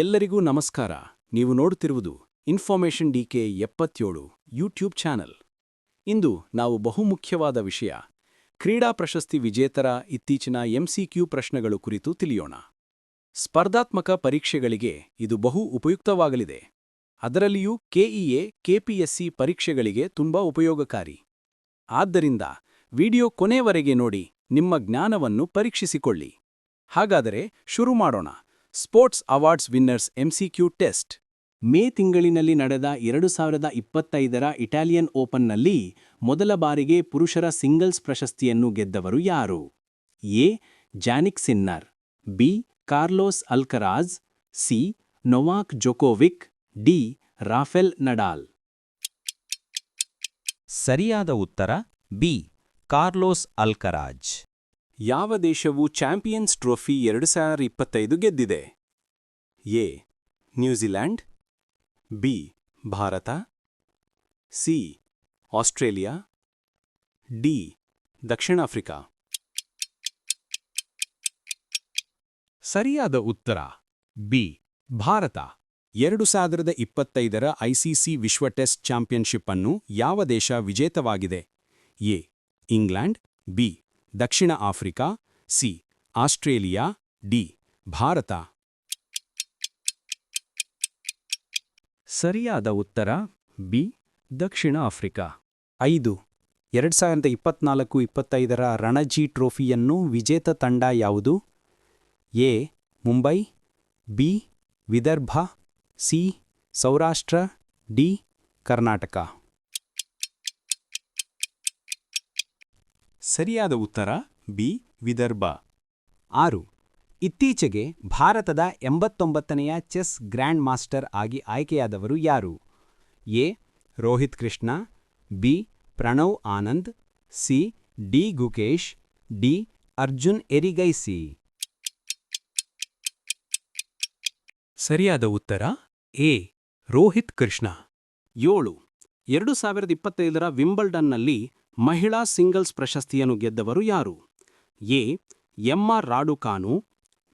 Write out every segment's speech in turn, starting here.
ಎಲ್ಲರಿಗೂ ನಮಸ್ಕಾರ. ನೀವು ನೋಡುತ್ತಿರುವುದು ಇನ್ಫಾರ್ಮೇಷನ್ ಡಿಕೆ ಎಪ್ಪತ್ತೇಳು ಯೂಟ್ಯೂಬ್ ಚಾನಲ್. ಇಂದು ನಾವು ಬಹುಮುಖ್ಯವಾದ ವಿಷಯ, ಕ್ರೀಡಾ ಪ್ರಶಸ್ತಿ ವಿಜೇತರ ಇತ್ತೀಚಿನ ಎಂಸಿಕ್ಯೂ ಪ್ರಶ್ನೆಗಳು ಕುರಿತು ತಿಳಿಯೋಣ. ಸ್ಪರ್ಧಾತ್ಮಕ ಪರೀಕ್ಷೆಗಳಿಗೆ ಇದು ಬಹು ಉಪಯುಕ್ತವಾಗಲಿದೆ. ಅದರಲ್ಲಿಯೂ ಕೆಇಎ, ಕೆಪಿಎಸ್ಸಿ ಪರೀಕ್ಷೆಗಳಿಗೆ ತುಂಬಾ ಉಪಯೋಗಕಾರಿ. ಆದ್ದರಿಂದ ವಿಡಿಯೋ ಕೊನೆವರೆಗೆ ನೋಡಿ, ನಿಮ್ಮ ಜ್ಞಾನವನ್ನು ಪರೀಕ್ಷಿಸಿಕೊಳ್ಳಿ. ಹಾಗಾದರೆ ಶುರು ಮಾಡೋಣ. Sports awards winners MCQ test. May ತಿಂಗಳಿನಲ್ಲಿ ನಡೆದ ಎರಡು ಸಾವಿರದ ಇಪ್ಪತ್ತೈದರ ಇಟಾಲಿಯನ್ ಓಪನ್ನಲ್ಲಿ ಮೊದಲ ಬಾರಿಗೆ ಪುರುಷರ ಸಿಂಗಲ್ಸ್ ಪ್ರಶಸ್ತಿಯನ್ನು ಗೆದ್ದವರು ಯಾರು? A. Jannik Sinner, B. Carlos Alcaraz, C. Novak Djokovic, D. Rafael Nadal. ಸರಿಯಾದ ಉತ್ತರ, ಬಿ. Carlos Alcaraz. ಯಾವ ದೇಶವು ಚಾಂಪಿಯನ್ಸ್ ಟ್ರೋಫಿ ಎರಡು ಸಾವಿರ ಇಪ್ಪತ್ತೈದು ಗೆದ್ದಿದೆ? A. New Zealand, B. Bharat, C. Australia, D. Dakshina Africa. ಸರಿಯಾದ ಉತ್ತರ, ಬಿ. ಭಾರತ. ಎರಡು ಸಾವಿರದ ಇಪ್ಪತ್ತೈದರ ಐಸಿಸಿ ವಿಶ್ವ ಟೆಸ್ಟ್ ಚಾಂಪಿಯನ್ಶಿಪ್ ಅನ್ನು ಯಾವ ದೇಶ ವಿಜೇತವಾಗಿದೆ? A. England, B. Dakshina Africa C Australia D Bharat. ಸರಿಯಾದ ಉತ್ತರ ಬಿ ದಕ್ಷಿಣ ಆಫ್ರಿಕಾ. ಐದು ಎರಡು ಸಾವಿರದ ಇಪ್ಪತ್ನಾಲ್ಕು ಇಪ್ಪತ್ತೈದರ ರಣಜಿ ಟ್ರೋಫಿಯನ್ನು ವಿಜೇತ ತಂಡ ಯಾವುದು? A Mumbai B Vidarbha C Saurashtra D Karnataka. ಸರಿಯಾದ ಉತ್ತರ ಬಿ, ವಿದರ್ಭ. ಆರು, ಇತ್ತೀಚೆಗೆ ಭಾರತದ ಎಂಬತ್ತೊಂಬತ್ತನೆಯ ಚೆಸ್ ಗ್ರ್ಯಾಂಡ್ ಮಾಸ್ಟರ್ ಆಗಿ ಆಯ್ಕೆಯಾದವರು ಯಾರು? A, Rohit Krishna, B, Pranav Anand, C, D, Gukesh, D, Arjun Erigaisi. ಸರಿಯಾದ ಉತ್ತರ ಎ, ರೋಹಿತ್ ಕೃಷ್ಣ. ಏಳು, ಎರಡು ಸಾವಿರದ ಇಪ್ಪತ್ತೈದರ ವಿಂಬಲ್ಡನ್ನಲ್ಲಿ ಮಹಿಳಾ ಸಿಂಗಲ್ಸ್ ಪ್ರಶಸ್ತಿಯನ್ನು ಗೆದ್ದವರು ಯಾರು? A. Emma Raducanu,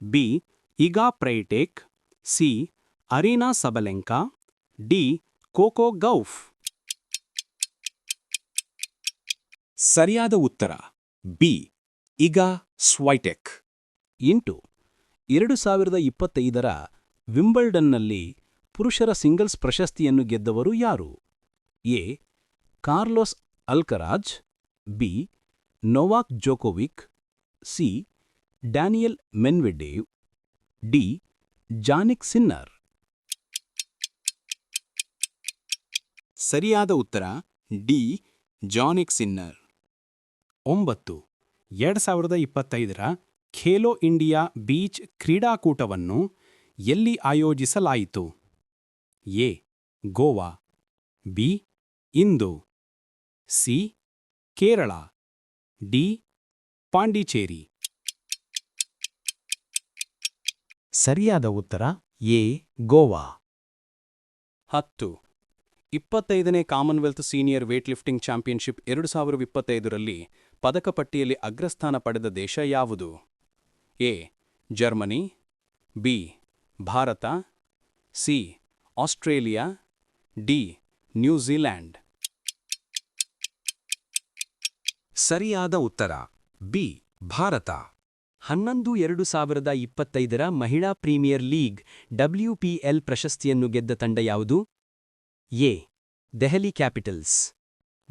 B. Iga Swiatek, C. Aryna Sabalenka, D. Coco Gauff. ಸರಿಯಾದ ಉತ್ತರ, ಬಿ. ಇಗಾ ಸ್ವೈಟೆಕ್. ಎಂಟು. ಎರಡು ಸಾವಿರದ ಇಪ್ಪತ್ತೈದರ ವಿಂಬಲ್ಡನ್ನಲ್ಲಿ ಪುರುಷರ ಸಿಂಗಲ್ಸ್ ಪ್ರಶಸ್ತಿಯನ್ನು ಗೆದ್ದವರು ಯಾರು? A. Carlos Alcaraz, B, Novak Djokovic, C, Daniil Medvedev, D, Jannik Sinner. ಸರಿಯಾದ ಉತ್ತರ, ಡಿ, ಜಾನಿಕ್ ಸಿನ್ನರ್. ಒಂಬತ್ತು, ಎರಡು ಸಾವಿರದ ಇಪ್ಪತ್ತೈದರ ಖೇಲೋ ಇಂಡಿಯಾ ಬೀಚ್ ಕ್ರೀಡಾಕೂಟವನ್ನು ಎಲ್ಲಿ ಆಯೋಜಿಸಲಾಯಿತು? ಎ, ಗೋವಾ, ಬಿ, ಇಂದು. ಸಿ, ಕೇರಳ. ಡಿ, ಪಾಂಡಿಚೇರಿ. ಸರಿಯಾದ ಉತ್ತರ, ಎ, ಗೋವಾ. ಹತ್ತು. ಇಪ್ಪತ್ತೈದನೇ Commonwealth senior weightlifting championship ಎರಡು ಸಾವಿರದ ಇಪ್ಪತ್ತೈದರಲ್ಲಿ ಪದಕ ಪಟ್ಟಿಯಲ್ಲಿ ಅಗ್ರಸ್ಥಾನ ಪಡೆದ ದೇಶ ಯಾವುದು? A, Germany, B, Bharat, C, Australia, D New Zealand ಸರಿಯಾದ ಉತ್ತರ. ಬಿ. ಭಾರತ. ಹನ್ನೊಂದು ಎರಡು ಸಾವಿರದ ಇಪ್ಪತ್ತೈದರ ಮಹಿಳಾ ಪ್ರೀಮಿಯರ್ ಲೀಗ್ ಡಬ್ಲ್ಯೂಪಿಎಲ್ ಪ್ರಶಸ್ತಿಯನ್ನು ಗೆದ್ದ ತಂಡ ಯಾವುದು? A. Delhi Capitals.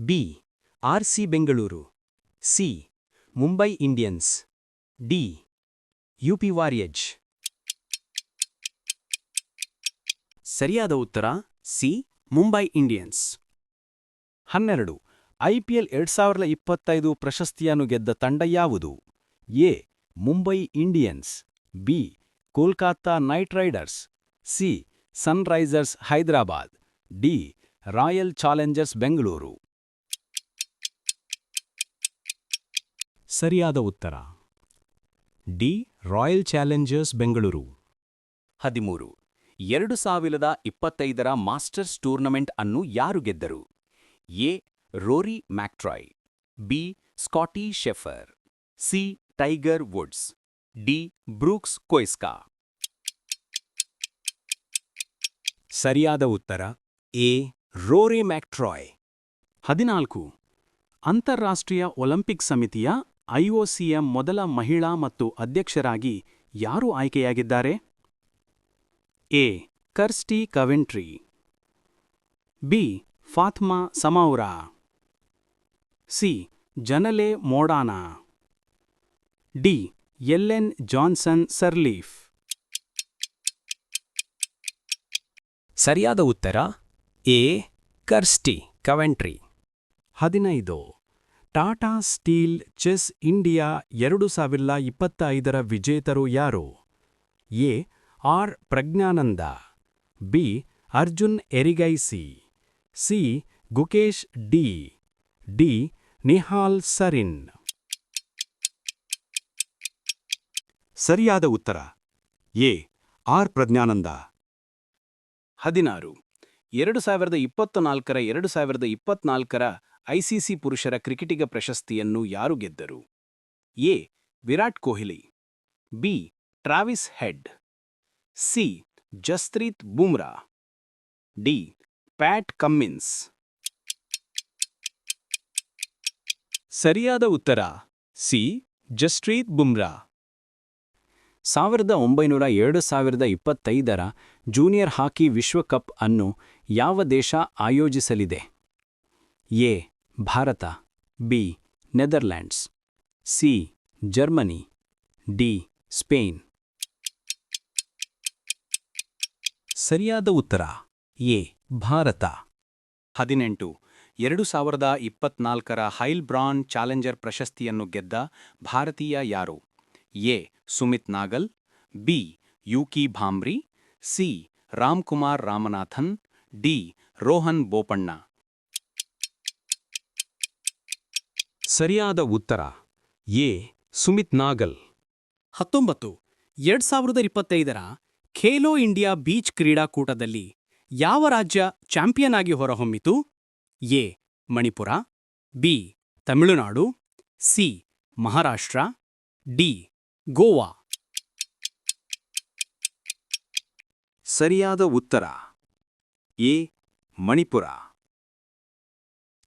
B. RC Bengaluru. C. Mumbai Indians. D. UP Warriors ಸರಿಯಾದ ಉತ್ತರ. ಸಿ. ಮುಂಬೈ ಇಂಡಿಯನ್ಸ್. ಹನ್ನೆರಡು. ಐಪಿಎಲ್ ಎರಡ್ ಸಾವಿರದ ಇಪ್ಪತ್ತೈದು ಪ್ರಶಸ್ತಿಯನ್ನು ಗೆದ್ದ ತಂಡ ಯಾವುದು? A, Mumbai Indians, B, Kolkata Knight Riders, C, Sunrisers Hyderabad, D, Royal Challengers Bengaluru. ಸರಿಯಾದ ಉತ್ತರ. D, Royal Challengers Bengaluru. ಹದಿಮೂರು. ಎರಡು ಸಾವಿರದ ಇಪ್ಪತ್ತೈದರ ಮಾಸ್ಟರ್ಸ್ ಟೂರ್ನಮೆಂಟ್ ಅನ್ನು ಯಾರು ಗೆದ್ದರು? A Rory McIlroy B Scottie Scheffler C Tiger Woods D Brooks Koepka ಸರಿಯಾದ ಉತ್ತರ, ಎ. ರೋರಿ ಮ್ಯಾಕ್ಟ್ರಾಯ್ ಹದಿನಾಲ್ಕು. ಅಂತಾರಾಷ್ಟ್ರೀಯ ಒಲಿಂಪಿಕ್ ಸಮಿತಿಯ ಐಒಸಿಯ ಮೊದಲ ಮಹಿಳಾ ಮತ್ತು ಅಧ್ಯಕ್ಷರಾಗಿ ಯಾರು ಆಯ್ಕೆಯಾಗಿದ್ದಾರೆ? A. Kirsty Coventry B. Fatma Samoura C. ಜನಲೆ ಮೋಡಾನಾ. ಡಿ. Ellen Johnson Sirleaf. ಸರಿಯಾದ ಉತ್ತರ? ಎ. Kirsty Coventry. ಹದಿನೈದು. ಟಾಟಾ ಸ್ಟೀಲ್ ಚೆಸ್ ಇಂಡಿಯಾ ಎರಡು ಸಾವಿರದ ಇಪ್ಪತ್ತೈದರ ವಿಜೇತರು ಯಾರು? A. R. Praggnanandhaa. B. Arjun Erigaisi. C. Gukesh D. D. Nihal Sarin. ಸರಿಯಾದ ಉತ್ತರ. ಎ. ಆರ್. ಪ್ರಜ್ಞಾನಂದ. ಹದಿನಾರು. ಎರಡು ಸಾವಿರದ ಇಪ್ಪತ್ತನಾಲ್ಕರ ಎರಡು ಸಾವಿರದ ಇಪ್ಪತ್ನಾಲ್ಕರ ಐಸಿಸಿ ಪುರುಷರ ಕ್ರಿಕೆಟಿಗ ಪ್ರಶಸ್ತಿಯನ್ನು ಯಾರು ಗೆದ್ದರು? A. Virat Kohli. B. Travis Head. C. Jasprit Bumrah. D. Pat Cummins. ಸರಿಯಾದ ಉತ್ತರ. ಸಿ. ಜಸ್ಟ್ರೀತ್ ಬುಮ್ರಾ. ಸಾವಿರದ ಒಂಬೈನೂರ ಎರಡು ಸಾವಿರದ ಇಪ್ಪತ್ತೈದರ ಜೂನಿಯರ್ ಹಾಕಿ ವಿಶ್ವಕಪ್ ಅನ್ನು ಯಾವ ದೇಶ ಆಯೋಜಿಸಲಿದೆ? A. Bharat. B. Netherlands. C. Germany. D. Spain. ಸರಿಯಾದ ಉತ್ತರ. ಎ. ಭಾರತ. ಹದಿನೆಂಟು. ಎರಡು ಸಾವಿರದ ಇಪ್ಪತ್ನಾಲ್ಕರ ಹೈಲ್ ಬ್ರಾನ್ ಚಾಲೆಂಜರ್ ಪ್ರಶಸ್ತಿಯನ್ನು ಗೆದ್ದ ಭಾರತೀಯ ಯಾರು? A. Sumit Nagal B. Yuki Bhambri C. Ramkumar Ramanathan D. Rohan Bopanna. ಸರಿಯಾದ ಉತ್ತರ ಎ. ಸುಮಿತ್ ನಾಗಲ್. ಹತ್ತೊಂಬತ್ತು ಎರಡ್ ಸಾವಿರದ ಇಪ್ಪತ್ತೈದರ ಖೇಲೋ ಇಂಡಿಯಾ ಬೀಚ್ ಕ್ರೀಡಾಕೂಟದಲ್ಲಿ ಯಾವ ರಾಜ್ಯ ಚಾಂಪಿಯನ್ ಆಗಿ ಹೊರಹೊಮ್ಮಿತು? A Manipur B Tamil Nadu C Maharashtra D Goa. ಸರಿಯಾದ ಉತ್ತರ. ಎ ಮಣಿಪುರ.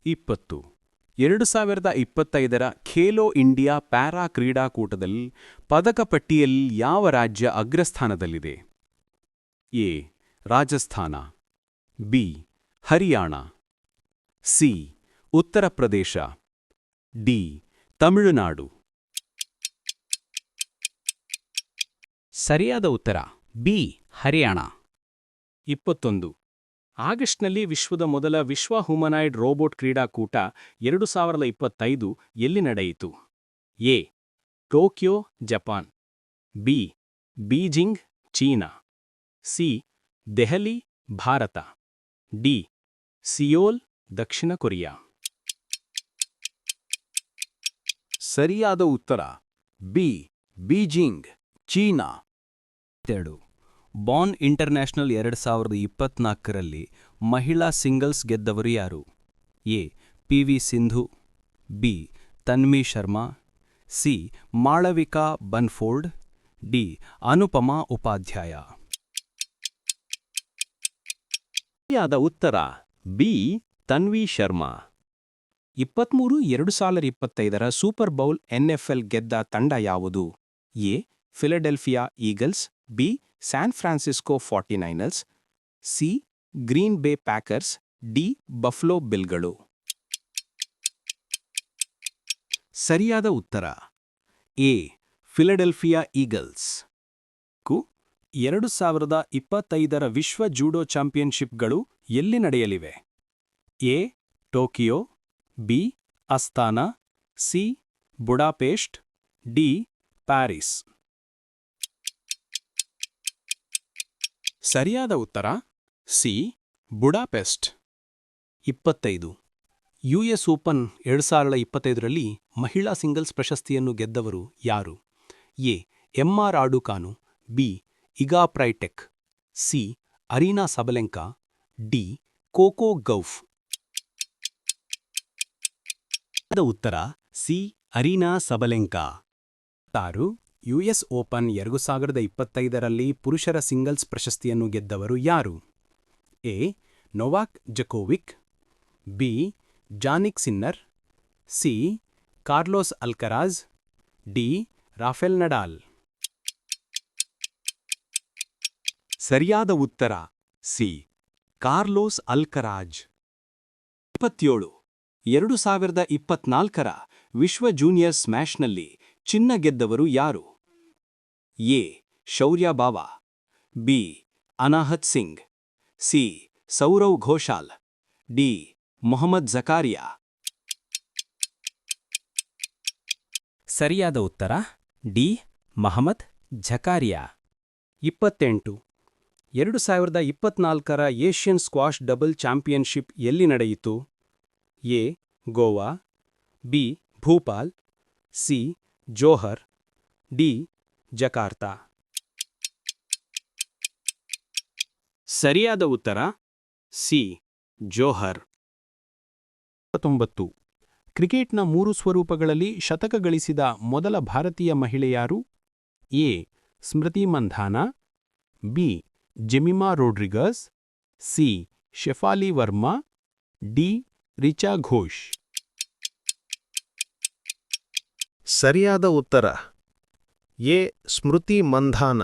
ಇಪ್ಪತ್ತು. ಎರಡು ಸಾವಿರದ ಇಪ್ಪತ್ತೈದರ ಖೇಲೋ ಇಂಡಿಯಾ ಪ್ಯಾರಾ ಕ್ರೀಡಾಕೂಟದಲ್ಲಿ ಪದಕ ಪಟ್ಟಿಯಲ್ಲಿ ಯಾವ ರಾಜ್ಯ ಅಗ್ರಸ್ಥಾನದಲ್ಲಿದೆ? A Rajasthan. B Haryana. C. Uttar Pradesh. D. Tamil Nadu. ಸರಿಯಾದ ಉತ್ತರ. ಬಿ. ಹರಿಯಾಣ. ಇಪ್ಪತ್ತೊಂದು. ಆಗಸ್ಟ್ನಲ್ಲಿ ವಿಶ್ವದ ಮೊದಲ ವಿಶ್ವ ಹ್ಯೂಮನಾಯ್ಡ್ ರೋಬೋಟ್ ಕ್ರೀಡಾಕೂಟ ಎರಡು ಸಾವಿರದ ಇಪ್ಪತ್ತೈದು ಎಲ್ಲಿ ನಡೆಯಿತು? A. Tokyo, Japan. B. Beijing, China. C. Delhi, Bharat. D. Seoul Dakshina Korea. ಸರಿಯಾದ ಉತ್ತರ, ಬಿ, ಬೀಜಿಂಗ್, ಚೀನಾ. ಎರಡು. ಬಾನ್ ಇಂಟರ್ನ್ಯಾಷನಲ್ ಎರಡು ಸಾವಿರದ ಇಪ್ಪತ್ನಾಲ್ಕರಲ್ಲಿ ಮಹಿಳಾ ಸಿಂಗಲ್ಸ್ ಗೆದ್ದವರು ಯಾರು? A, P V Sindhu, B, Tanvi Sharma, C, Malvika Bansod, D, Anupama Upadhyaya. ಸರಿಯಾದ ಉತ್ತರ, ಬಿ ತನ್ವಿ ಶರ್ಮಾ. ಇಪ್ಪತ್ಮೂರು ಎರಡು ಸಾವಿರದ ಇಪ್ಪತ್ತೈದರ ಸೂಪರ್ ಬೌಲ್ ಎನ್ಎಫ್ಎಲ್ ಗೆದ್ದ ತಂಡ ಯಾವುದು? A, Philadelphia Eagles, B, San Francisco forty niners C, Green Bay Packers, D, Buffalo ಬಿಲ್ಗಳು. ಸರಿಯಾದ ಉತ್ತರ. A, Philadelphia Eagles. ಕು, ಎರಡು ಸಾವಿರದ ಇಪ್ಪತ್ತೈದರ ವಿಶ್ವ ಜೂಡೋ ಚಾಂಪಿಯನ್ಶಿಪ್ಗಳು ಎಲ್ಲಿ ನಡೆಯಲಿವೆ? A, Tokyo, B Astana C, Budapest, D, Paris. ಸರಿಯಾದ ಉತ್ತರ? C, Budapest. ಇಪ್ಪತ್ತೈದು. ಯುಎಸ್ ಓಪನ್ ಎರಡು ಸಾವಿರದ ಇಪ್ಪತ್ತೈದರಲ್ಲಿ ಮಹಿಳಾ ಸಿಂಗಲ್ಸ್ ಪ್ರಶಸ್ತಿಯನ್ನು ಗೆದ್ದವರು ಯಾರು? A, Emma Raducanu, B, Iga Swiatek, C, Aryna Sabalenka, D, Coco Gauff. ಉತ್ತರ ಸಿ. Aryna Sabalenka. ತಾರು, ಯುಎಸ್ ಓಪನ್ ಎರಡು ಸಾವಿರದ ಇಪ್ಪತ್ತೈದರಲ್ಲಿ ಪುರುಷರ ಸಿಂಗಲ್ಸ್ ಪ್ರಶಸ್ತಿಯನ್ನು ಗೆದ್ದವರು ಯಾರು? A. Novak Djokovic. B. Jannik Sinner. C. Carlos Alcaraz. D. Rafael Nadal. ಸರಿಯಾದ ಉತ್ತರ ಸಿ. Carlos Alcaraz. ಇಪ್ಪತ್ತೇಳು. ಎರಡು ಸಾವಿರದ ಇಪ್ಪತ್ನಾಲ್ಕರ ವಿಶ್ವ ಜೂನಿಯರ್ ಸ್ಮ್ಯಾಶ್ನಲ್ಲಿ ಚಿನ್ನ ಗೆದ್ದವರು ಯಾರು? A. Shaurya Bawa, B. Anahat Singh, C. Saurav Ghosal, D. Mohamed Zakaria. ಸರಿಯಾದ ಉತ್ತರ, ಡಿ. ಮಹಮ್ಮದ್ ಝಕಾರಿಯಾ ಇಪ್ಪತ್ತೆಂಟು. ಎರಡು ಸಾವಿರದ ಇಪ್ಪತ್ನಾಲ್ಕರ ಏಷ್ಯನ್ ಸ್ಕ್ವಾಷ್ ಡಬಲ್ ಚಾಂಪಿಯನ್ಶಿಪ್ ಎಲ್ಲಿ ನಡೆಯಿತು? A, Goa, B, Bhopal, C, Johor, D, Jakarta. ಸರಿಯಾದ ಉತ್ತರ, ಸಿ, ಜೋಹರ್. ಇಪ್ಪತ್ತೊಂಬತ್ತು ಕ್ರಿಕೆಟ್ನ ಮೂರು ಸ್ವರೂಪಗಳಲ್ಲಿ ಶತಕ ಗಳಿಸಿದ ಮೊದಲ ಭಾರತೀಯ ಮಹಿಳೆಯಾರು A, Smriti Mandhana, B, Jemimah Rodrigues, C, Shafali Verma, D Richa Ghosh. ಸರಿಯಾದ ಉತ್ತರ. ಎ. ಸ್ಮೃತಿ ಮಂಧಾನ.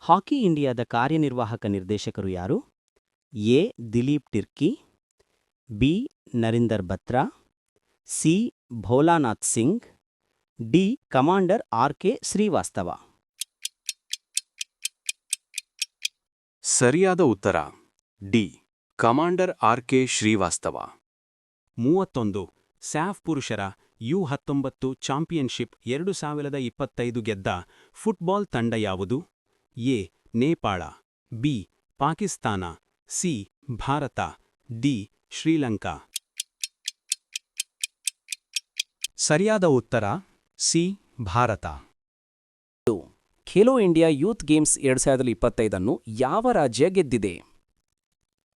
ಹಾಕಿ ಇಂಡಿಯಾದ ಕಾರ್ಯನಿರ್ವಾಹಕ ನಿರ್ದೇಶಕರು ಯಾರು? A. Dilip Tirkey. B. Narinder Batra C. Bholanath Singh. D. Commander R. K. Srivastava. ಸರಿಯಾದ ಉತ್ತರ. D. Commander R K Srivastava. ಮೂವತ್ತೊಂದು, SAFF ಪುರುಷರ ಯು ಹತ್ತೊಂಬತ್ತು ಚಾಂಪಿಯನ್ಶಿಪ್ ಎರಡು ಸಾವಿರದ ಇಪ್ಪತ್ತೈದು ಗೆದ್ದ ಫುಟ್ಬಾಲ್ ತಂಡ ಯಾವುದು? A, Nepal, B, Pakistan, C, Bharat, D, Sri Lanka. ಸರಿಯಾದ ಉತ್ತರ, C, Bharat. Khelo India Youth Games ಎರಡು ಸಾವಿರದ ಇಪ್ಪತ್ತೈದನ್ನು ಯಾವ ರಾಜ್ಯ ಗೆದ್ದಿದೆ?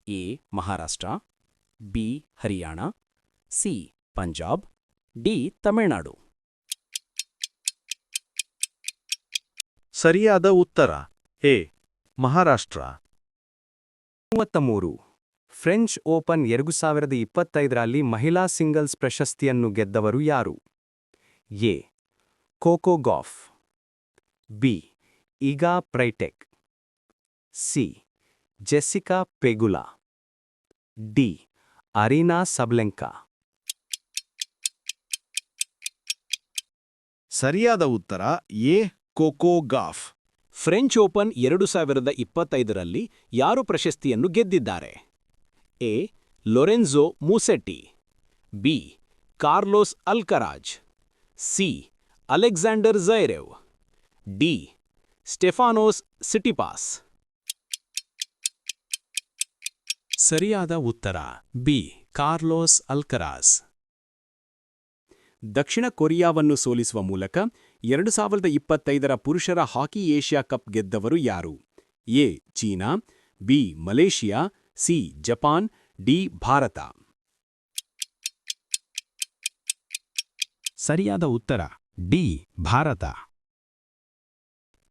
A Maharashtra B Haryana C Punjab D Tamil Nadu. ಸರಿಯಾದ ಉತ್ತರ ಎ ಮಹಾರಾಷ್ಟ್ರ. ಮೂವತ್ತ ಮೂರು ಫ್ರೆಂಚ್ ಓಪನ್ ಎರಡು ಸಾವಿರದ ಇಪ್ಪತ್ತೈದರಲ್ಲಿ ಮಹಿಳಾ ಸಿಂಗಲ್ಸ್ ಪ್ರಶಸ್ತಿಯನ್ನು ಗೆದ್ದವರು ಯಾರು? A Coco Gauff. B Iga Swiatek. C Jessica Pegula. D Aryna Sabalenka. ಸರಿಯಾದ ಉತ್ತರ A Coco Gauff. French Open ಎರಡು ಸಾವಿರದ ಇಪ್ಪತ್ತೈದರಲ್ಲಿ ಯಾರು ಪ್ರಶಸ್ತಿಯನ್ನು ಗೆದ್ದಿದ್ದಾರೆ? A Lorenzo Musetti. B Carlos Alcaraz. C Alexander Zverev. D Stefanos Tsitsipas. ಸರಿಯಾದ ಉತ್ತರ. ಬಿ. Carlos Alcaraz. ದಕ್ಷಿಣ ಕೊರಿಯಾವನ್ನು ಸೋಲಿಸುವ ಮೂಲಕ ಎರಡು ಸಾವಿರದ ಇಪ್ಪತ್ತೈದರ ಪುರುಷರ ಹಾಕಿ ಏಷ್ಯಾ ಕಪ್ ಗೆದ್ದವರು ಯಾರು? A. China. B. Malaysia. C. Japan. D. Bharat. ಸರಿಯಾದ ಉತ್ತರ. ಡಿ. ಭಾರತ.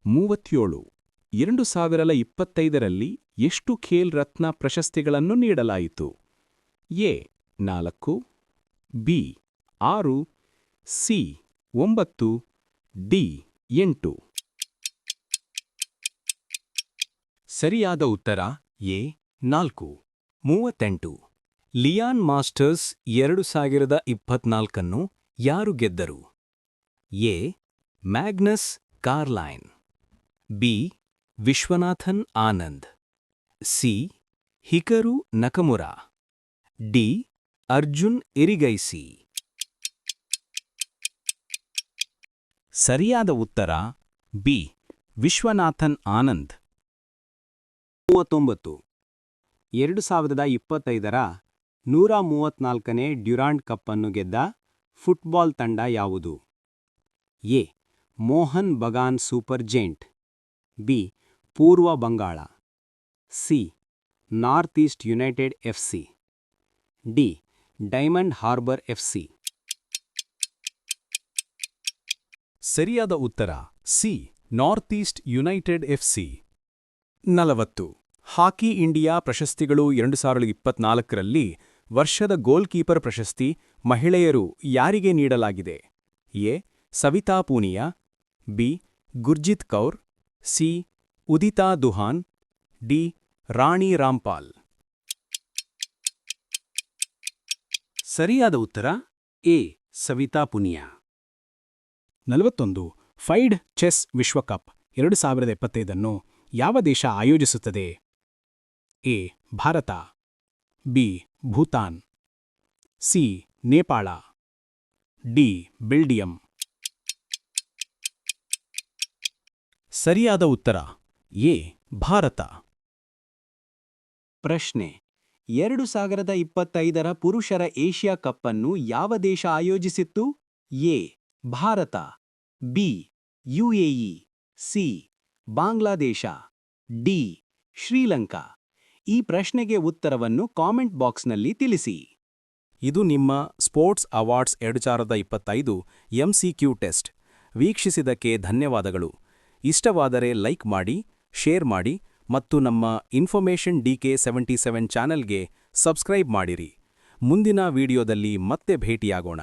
ಮೂವತ್ತೇಳು. ಎರಡು ಸಾವಿರದ ಇಪ್ಪತ್ತೈದರಲ್ಲಿ ಎಷ್ಟು ಖೇಲ್ ರತ್ನ ಪ್ರಶಸ್ತಿಗಳನ್ನು ನೀಡಲಾಯಿತು? ಎ, ನಾಲ್ಕು, ಬಿ, ಆರು, ಸಿ, ಒಂಬತ್ತು, ಡಿ, ಎಂಟು. ಸರಿಯಾದ ಉತ್ತರ, ಎ, ನಾಲ್ಕು. ಮೂವತ್ತೆಂಟು. ಲಿಯಾನ್ ಮಾಸ್ಟರ್ಸ್ ಎರಡು ಸಾವಿರದ ಇಪ್ಪತ್ನಾಲ್ಕನ್ನು ಯಾರು ಗೆದ್ದರು? A, Magnus Carlsen. B, Viswanathan Anand. C. Hikaru Nakamura. D. Arjun Erigaisi. ಸರಿಯಾದ ಉತ್ತರ, ಬಿ. ವಿಶ್ವನಾಥನ್ ಆನಂದ್. ಮೂವತ್ತೊಂಬತ್ತು. ಎರಡು ಸಾವಿರದ ಇಪ್ಪತ್ತೈದರ ನೂರ ಮೂವತ್ನಾಲ್ಕನೇ ಡ್ಯುರಾಂಡ್ ಕಪ್ ಅನ್ನು ಗೆದ್ದ ಫುಟ್ಬಾಲ್ ತಂಡ ಯಾವುದು? A. Mohun Bagan Super Giant. B. ಪೂರ್ವ Bengal. C. North East United FC D. Diamond Harbour FC ಸರಿಯಾದ ಉತ್ತರ. C. North East United FC ನಲವತ್ತು. ಹಾಕಿ ಇಂಡಿಯಾ ಪ್ರಶಸ್ತಿಗಳು ಎರಡು ಸಾವಿರದ ಇಪ್ಪತ್ನಾಲ್ಕರಲ್ಲಿ ವರ್ಷದ ಗೋಲ್ ಕೀಪರ್ ಪ್ರಶಸ್ತಿ ಮಹಿಳೆಯರು ಯಾರಿಗೆ ನೀಡಲಾಗಿದೆ? A. Savita Punia. B. Gurjit Kaur. C. Udita Duhan. D. Rani Rampal ಸರಿಯಾದ ಉತ್ತರ? ಎ. ಸವಿತಾ ಪುನಿಯಾ. ನಲವತ್ತೊಂದು. ಫೈಡ್ ಚೆಸ್ ವಿಶ್ವಕಪ್ ಎರಡು ಸಾವಿರದ ಎಪ್ಪತ್ತೈದನ್ನು ಯಾವ ದೇಶ ಆಯೋಜಿಸುತ್ತದೆ? A. Bharat. B. Bhutan. C. Nepal. D. Belgium ಸರಿಯಾದ ಉತ್ತರ? ಎ. ಭಾರತ. ಪ್ರಶ್ನೆ. ಎರಡು ಸಾವಿರದ ಇಪ್ಪತ್ತೈದರ ಪುರುಷರ ಏಷ್ಯಾ ಕಪ್ ಅನ್ನು ಯಾವ ದೇಶ ಆಯೋಜಿಸಿತ್ತು? A. Bharat. B. UAE. C. Bangladesh. D. Sri Lanka. ಈ ಪ್ರಶ್ನೆಗೆ ಉತ್ತರವನ್ನು ಕಾಮೆಂಟ್ ಬಾಕ್ಸ್ನಲ್ಲಿ ತಿಳಿಸಿ. ಇದು ನಿಮ್ಮ ಸ್ಪೋರ್ಟ್ಸ್ ಅವಾರ್ಡ್ಸ್ ಎರಡು ಸಾವಿರದ ಇಪ್ಪತ್ತೈದು ಎಂಸಿಕ್ಯೂ ಟೆಸ್ಟ್. ವೀಕ್ಷಿಸಿದಕ್ಕೆ ಧನ್ಯವಾದಗಳು. ಇಷ್ಟವಾದರೆ ಲೈಕ್ ಮಾಡಿ, ಶೇರ್ ಮಾಡಿ ಮತ್ತು ನಮ್ಮ ಇನ್ಫಾರ್ಮೇಷನ್ ಡಿಕೆ ಸೆವೆಂಟಿ ಸೆವೆನ್ ಚಾನೆಲ್ಗೆ ಸಬ್ಸ್ಕ್ರೈಬ್ ಮಾಡಿರಿ. ಮುಂದಿನ ವಿಡಿಯೋದಲ್ಲಿ ಮತ್ತೆ ಭೇಟಿಯಾಗೋಣ.